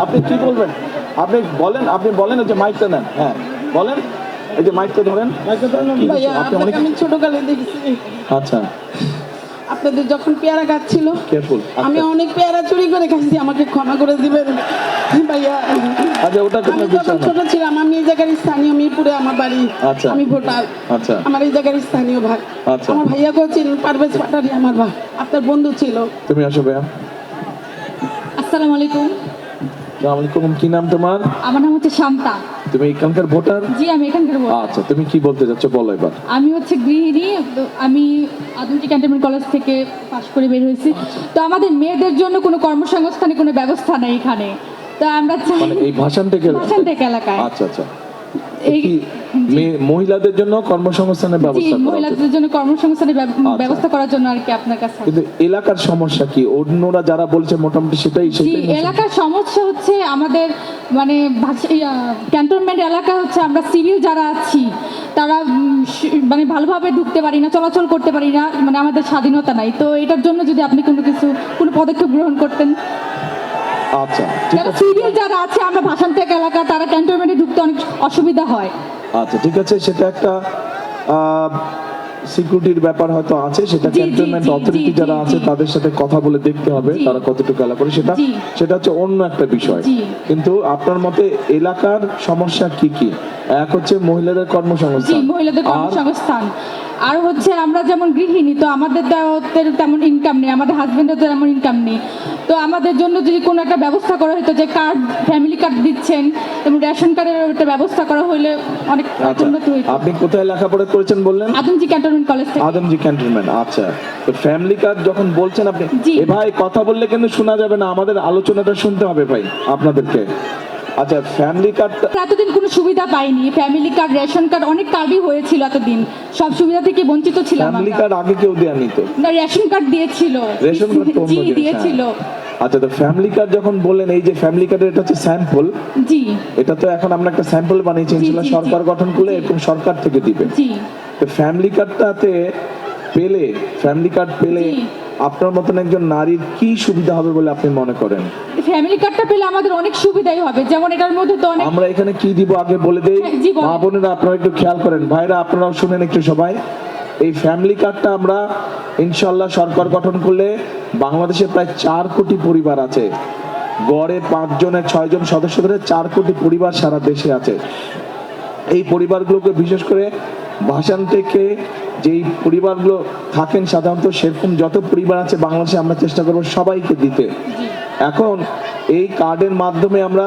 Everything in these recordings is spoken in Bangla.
আপনি কি বলবেন। আপনি বলেন আপনি বলেন যে মাইকটা নেন। হ্যাঁ বলেন। এই যে মাইকটা ধরেন। আমি ছোটকালে দেখেছি। আচ্ছা। আপনাদের যখন পেয়ারা গাছ ছিল কেয়ারফুল আমি অনেক পেয়ারা চুরি করে খাইছি। আমাকে ক্ষমা করে দিবেন। ভাইয়া আচ্ছা ওটা কোনো বিষয় ছোট ছিলাম আমি এই জায়গার স্থানীয় মিরপুরে আমার বাড়ি। আচ্ছা। আমি ভোটার। আচ্ছা। আমার এই জায়গার স্থানীয় ভাই। আচ্ছা। আমার ভাইয়া কোচিন পারভেজ পাটারি আমার ভাই। আপনার বন্ধু ছিল। তুমি আসো ভাইয়া। আসসালামু আলাইকুম। আসসালামু আলাইকুম কি নাম তোমার? আমার নাম হচ্ছে শান্তা। তুমি এখানকার ভোটার? জি আমি এখানকার ভোটার। আচ্ছা তুমি কি বলতে যাচ্ছ বলো এবার। আমি হচ্ছে গৃহিণী আমি আধুনিক ক্যান্টনমেন্ট কলেজ থেকে পাশ করে বের হয়েছি। তো আমাদের মেয়েদের জন্য কোনো কর্মসংস্থানে কোনো ব্যবস্থা নেই এখানে। তো আমরা চাই মানে এই ভাষান থেকে ভাষান থেকে এলাকায়। আচ্ছা আচ্ছা। মহিলাদের জন্য কর্মসংস্থানের ব্যবস্থা মহিলাদের জন্য কর্মসংস্থানের আচ্ছা। ব্যবস্থা করার জন্য আর কি আপনার কাছে। কিন্তু এলাকার সমস্যা কি? অন্যরা যারা বলছে মোটামুটি সেটাই সেটাই এলাকার সমস্যা হচ্ছে আমাদের মানে ক্যান্টনমেন্ট এলাকা হচ্ছে আমরা সিভিল যারা আছি তারা মানে ভালোভাবে ঢুকতে পারি না চলাচল করতে পারি না মানে আমাদের স্বাধীনতা নাই। তো এটার জন্য যদি আপনি কোনো কিছু কোনো পদক্ষেপ গ্রহণ করতেন। আচ্ছা যারা আছে। যারা আছে আমরা ভাষান্তেক এলাকা তারা ক্যান্টনমেন্টে ঢুকতে অনেক অসুবিধা হয়। আচ্ছা ঠিক আছে সেটা একটা সিকিউরিটির ব্যাপার হয়তো আছে সেটা জি, জি, ক্যান্টনমেন্ট অথরিটি যারা আছে তাদের সাথে কথা বলে দেখতে হবে তারা কতটুকু এলাকা করে সেটা সেটা হচ্ছে অন্য একটা বিষয়। কিন্তু আপনার মতে এলাকার সমস্যা কি কি? এক হচ্ছে মহিলাদের কর্মসংস্থান। মহিলাদের আর কর্মসংস্থান। আর হচ্ছে আমরা যেমন গৃহিণী তো আমাদের তেমন ইনকাম নেই আমাদের হাজবেন্ডের তো তেমন ইনকাম নেই। তো আমাদের জন্য যদি কোনো একটা ব্যবস্থা করা হতো যে কার্ড ফ্যামিলি কার্ড দিচ্ছেন এবং রেশন কার্ডের একটা ব্যবস্থা করা হলে অনেক উন্নত উন্নতি হইতো। আপনি কোথায় লেখাপড়া করেছেন বললেন? আদমজি ক্যান্টনমেন্ট কলেজ থেকে। আদমজি ক্যান্টনমেন্ট আচ্ছা। তো ফ্যামিলি কার্ড যখন বলছেন আপনি। এ ভাই কথা বললে কিন্তু শোনা যাবে না আমাদের আলোচনাটা শুনতে হবে ভাই আপনাদেরকে। আচ্ছা ফ্যামিলি কার্ডটা এতদিন কোনো সুবিধা পাইনি। ফ্যামিলি কার্ড রেশন কার্ড অনেক কার্ডই হয়েছিল এতদিন। সব সুবিধা থেকে বঞ্চিত ছিলাম ফ্যামিলি কার্ড আগে কেউ দেয়া নিত না রেশন কার্ড দিয়েছিল। রেশন কার্ড তো জি দিয়েছিল হ্যাঁ। আচ্ছা তো ফ্যামিলি কার্ড যখন বললেন এই যে ফ্যামিলি কার্ডের এটা হচ্ছে স্যাম্পল জি। এটা তো এখন আমরা একটা স্যাম্পল বানিয়েছি জি। সরকার গঠন করলে এরকম সরকার থেকে দিবে। জি। তো ফ্যামিলি কার্ডটাতে পেলে ফ্যামিলি কার্ড পেলে। আপনার মতন একজন নারীর কি সুবিধা হবে বলে আপনি মনে করেন? ফ্যামিলি কার্ডটা পেলে আমাদের অনেক সুবিধাই হবে। যেমন এটার মধ্যে তো অনেক আমরা এখানে কি দিব আগে বলে দেই? হ্যাঁ, জি, বলেন। মা বোনেরা আপনারা একটু খেয়াল করেন। ভাইরা আপনারাও শুনেন একটু সবাই। এই ফ্যামিলি কার্ডটা আমরা ইনশাল্লাহ সরকার গঠন করলে বাংলাদেশে প্রায় চার কোটি পরিবার আছে। গড়ে পাঁচজনের ছয়জন সদস্য ধরে চার কোটি পরিবার সারা দেশে আছে। এই পরিবারগুলোকে বিশেষ করে ভাষান থেকে যেই পরিবারগুলো থাকেন সাধারণত সেরকম যত পরিবার আছে বাংলাদেশে আমরা চেষ্টা করব সবাইকে দিতে। এখন এই কার্ডের মাধ্যমে আমরা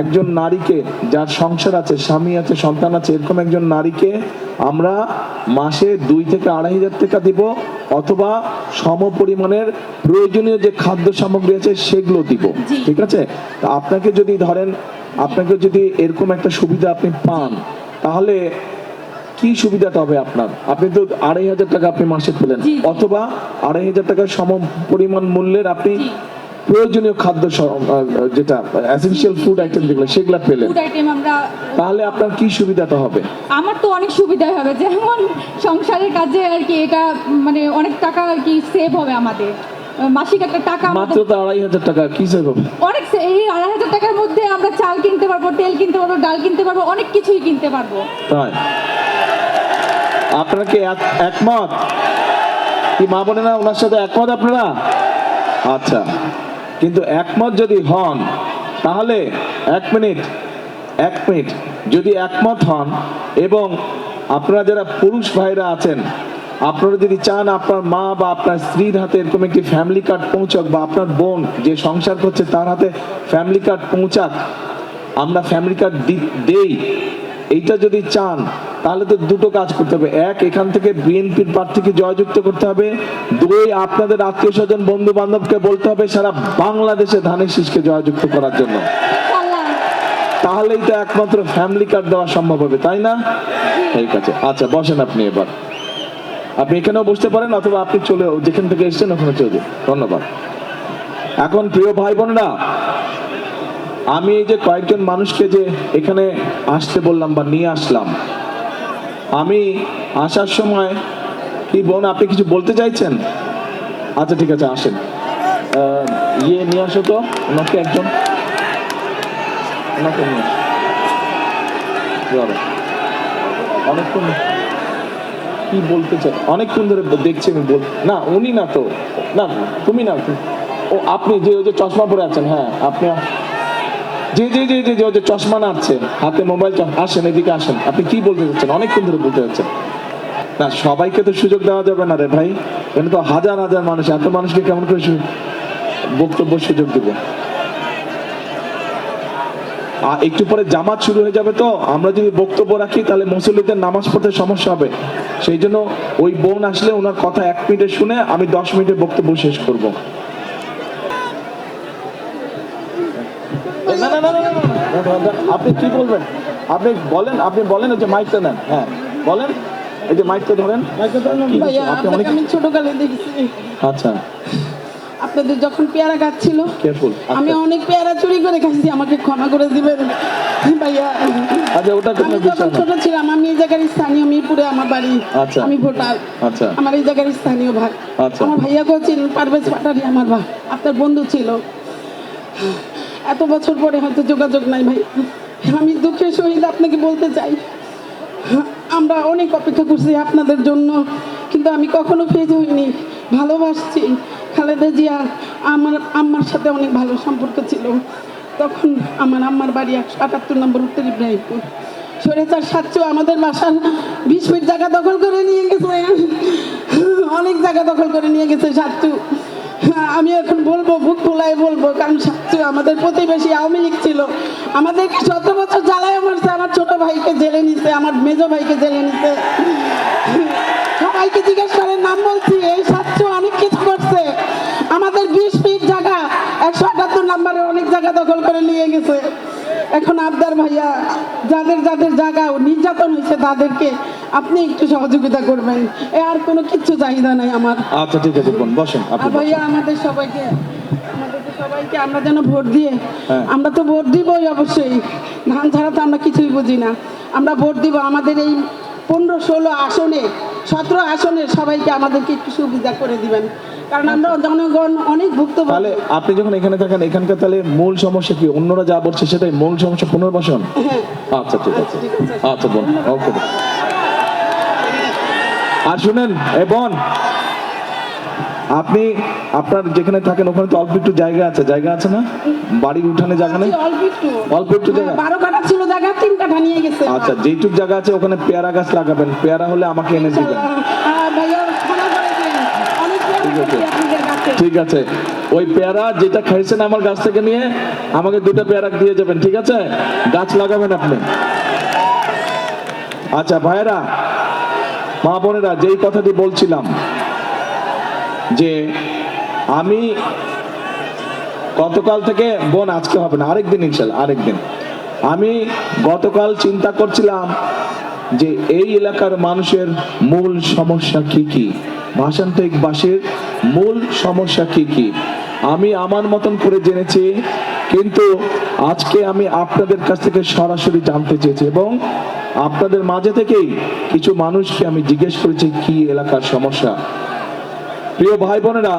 একজন নারীকে যার সংসার আছে স্বামী আছে সন্তান আছে এরকম একজন নারীকে আমরা মাসে দুই থেকে আড়াই হাজার টাকা দিব অথবা সম পরিমাণের প্রয়োজনীয় যে খাদ্য সামগ্রী আছে সেগুলো দিব। ঠিক আছে? আপনাকে যদি ধরেন আপনাকে যদি এরকম একটা সুবিধা আপনি পান তাহলে কি সুবিধাটা হবে আপনার? আপনি তো আড়াই হাজার টাকা আপনি মাসে পেলেন। অথবা আড়াই হাজার টাকার সম পরিমাণ মূল্যের আপনি প্রয়োজনীয় খাদ্য যেটা এসেনশিয়াল ফুড আইটেম যেগুলো সেগুলো পেলেন। তাহলে আপনার কি সুবিধাটা হবে? আমার তো অনেক সুবিধা হবে যেমন সংসারের কাজে আর কি এটা মানে অনেক টাকা আর কি সেভ হবে আমাদের। মাসিক একটা টাকা মাত্র তো আড়াই হাজার টাকা কি সেভ হবে? অনেক এই আড়াই হাজার টাকার মধ্যে আমরা চাল কিনতে পারব তেল কিনতে পারব ডাল কিনতে পারব অনেক কিছুই কিনতে পারব। তাই? আপনারা কি এক- একমত? কি মা বোনেরা ওনার সাথে একমত আপনারা? আচ্ছা কিন্তু একমত যদি হন, তাহলে এক মিনিট এক মিনিট, যদি একমত হন এবং আপনারা যারা পুরুষ ভাইরা আছেন, আপনারা যদি চান আপনার মা বা আপনার স্ত্রীর হাতে এরকম একটি ফ্যামিলি কার্ড পৌঁছাক বা আপনার বোন যে সংসার করছে, তার হাতে ফ্যামিলি কার্ড পৌঁছাক, আমরা ফ্যামিলি কার্ড দেই। এইটা যদি চান তাহলে তো দুটো কাজ করতে হবে। এক, এখান থেকে বিএনপির প্রার্থীকে জয়যুক্ত করতে হবে। দুই, আপনাদের আত্মীয় স্বজন বন্ধু বান্ধবকে বলতে হবে সারা বাংলাদেশে ধানের শীষকে জয়যুক্ত করার জন্য। তাহলেই তো একমাত্র ফ্যামিলি কার্ড দেওয়া সম্ভব হবে, তাই না? ঠিক আছে। আচ্ছা বসেন আপনি এবার। আপনি এখানেও বসতে পারেন অথবা আপনি চলে, যেখান থেকে এসেছেন ওখানে চলে যান। ধন্যবাদ। এখন প্রিয় ভাই বোনরা, আমি এই যে কয়েকজন মানুষকে যে এখানে আসতে বললাম বা নিয়ে আসলাম আমি আসার সময়, কি বোন, আপনি কিছু বলতে চাইছেন? আচ্ছা ঠিক আছে, আসেন। ইয়ে নিয়ে আসো তো, ওনাকে একজন। ওনাকে নিয়ে। অনেকক্ষণ কি বলতে চাই? অনেকক্ষণ ধরে দেখছি আমি বল না, উনি না তো। না, তুমি না ও, আপনি যে ওই যে চশমা পরে আছেন হ্যাঁ আপনি জি জি জি জি ওই যে চশমা নাড়ছে। হাতে মোবাইল আসেন, এদিকে আসেন। আপনি কি বলতে চাচ্ছেন? অনেকক্ষণ ধরে বলতে চাচ্ছেন। না, সবাইকে তো সুযোগ দেওয়া যাবে না রে ভাই। এখানে তো হাজার হাজার মানুষ, এত মানুষকে কেমন করে বক্তব্য সুযোগ দিব? একটু পরে জামাত শুরু হয়ে যাবে তো। আমরা যদি বক্তব্য রাখি, তাহলে মুসল্লিদের নামাজ পড়তে সমস্যা হবে। সেই জন্য ওই বোন আসলে ওনার কথা এক মিনিটে শুনে আমি দশ মিনিটে বক্তব্য শেষ করব। আপনি কি বলবেন? আপনি বলেন আপনি বলেন যে মাইকটা নেন। হ্যাঁ বলেন। এই যে মাইকটা ধরেন? আপনি অনেক আমি ছোটকালে দেখছি। আচ্ছা। আপনাদের যখন পেয়ারা গাছ ছিল আমি অনেক পেয়ারা চুরি করে খাইছি আমাকে ক্ষমা করে দিবেন ভাইয়া। আচ্ছা ওটা কোনো বিষয় ছোট ছিলাম আমি এই জায়গার স্থানীয় মিরপুরে আমার বাড়ি আচ্ছা। আমি ভোটার। আচ্ছা। আমার এই জায়গার স্থানীয় ভাই। আচ্ছা। আমার ভাইয়া ছিলেন পারভেজ পাটারি আমার ভাই আপনার বন্ধু ছিল। এত বছর পরে হয়তো যোগাযোগ নাই ভাই। আমি দুঃখের সহিত আপনাকে বলতে চাই। আমরা অনেক অপেক্ষা করছি আপনাদের জন্য, কিন্তু আমি কখনো ফেজ হইনি। ভালোবাসছি। খালেদা জিয়া আমার আম্মার সাথে অনেক ভালো সম্পর্ক ছিল। তখন আমার আম্মার বাড়ি একশো আটাত্তর নম্বর উত্তর ইব্রাহিমপুর। সরেচার সাচ্চু আমাদের বাসার বিশ জায়গা দখল করে নিয়ে গেছে। অনেক জায়গা দখল করে নিয়ে গেছে সাচ্চু আমি এখন বলব বুক ফুলাই বলব, কারণ সাচ্চু আমাদের প্রতিবেশী আওয়ামী লীগ ছিল। আমাদেরকে সতেরো বছর জ্বালায় মারছে, আমার ছোট ভাইকে জেলে নিতে আমার মেজ ভাইকে জেলে নিতে সবাইকে জিজ্ঞেস করেন, নাম বলছি, এই সাতশো অনেক কিছু করছে। আমাদের বিশ ফিট জায়গা, একশো আটাত্তর নাম্বারে অনেক জায়গা দখল করে নিয়ে গেছে। এখন আবদার ভাইয়া, যাদের যাদের জায়গা নির্যাতন হয়েছে তাদেরকে আপনি একটু সহযোগিতা করবেন। এ আর কোনো কিচ্ছু চাহিদা নাই আমার। আচ্ছা ঠিক আছে বোন বসেন আপনি ভাইয়া আমাদের সবাইকে সবাইকে আমরা যেন ভোট দিয়ে হ্যাঁ। আমরা তো ভোট দিবই অবশ্যই। ধান ছাড়া তো আমরা কিছুই বুঝি না। আমরা ভোট দিব আমাদের এই পনেরো ষোলো আসনে সতেরো আসনে সবাইকে আমাদেরকে একটু সুবিধা করে দিবেন। কারণ আমরা জনগণ অনেক ভুক্তভোগী। তাহলে আপনি যখন এখানে থাকেন এখানকার তাহলে মূল সমস্যা কি? অন্যরা যা বলছে সেটাই মূল সমস্যা পুনর্বাসন? হ্যাঁ। আচ্ছা ঠিক আছে। ঠিক আছে। আচ্ছা বোন ওকে। আর শুনেন এ বোন আপনি আপনার যেখানে থাকেন ওখানে তো অল্প একটু জায়গা আছে। জায়গা আছে না? বাড়ির উঠানে জায়গা নেই? অল্প একটু। জায়গা? হ্যাঁ, বারো কাঠা ছিল জায়গা তিন কাঠা নিয়ে গেছে আচ্ছা যেইটুক জায়গা আছে ওখানে পেয়ারা গাছ লাগাবেন। পেয়ারা হলে আমাকে এনে দিবেন। পেয়ারা ঠিক আছে। ওই পেয়ারা যেটা খাইছেন আমার গাছ থেকে নিয়ে আমাকে দুটো পেয়ারা দিয়ে যাবেন ঠিক আছে? গাছ লাগাবেন আপনি। আচ্ছা ভাইয়েরা মা বোনেরা, যেই কথাটি বলছিলাম যে আমি গতকাল থেকে বোন, আজকে হবে না, আরেকদিন ইনশাল্লাহ, আরেকদিন। আমি গতকাল চিন্তা করছিলাম যে এই এলাকার মানুষের মূল সমস্যা কি কি? ভাষান্তরিক বাসের মূল সমস্যা কি কি? আমি আমার মতন করে জেনেছি, কিন্তু আজকে আমি আপনাদের কাছ থেকে সরাসরি জানতে চেয়েছি এবং আপনাদের মাঝে থেকেই কিছু মানুষকে আমি জিজ্ঞেস করেছি কি এলাকার সমস্যা? প্রিয় ভাই বোনেরা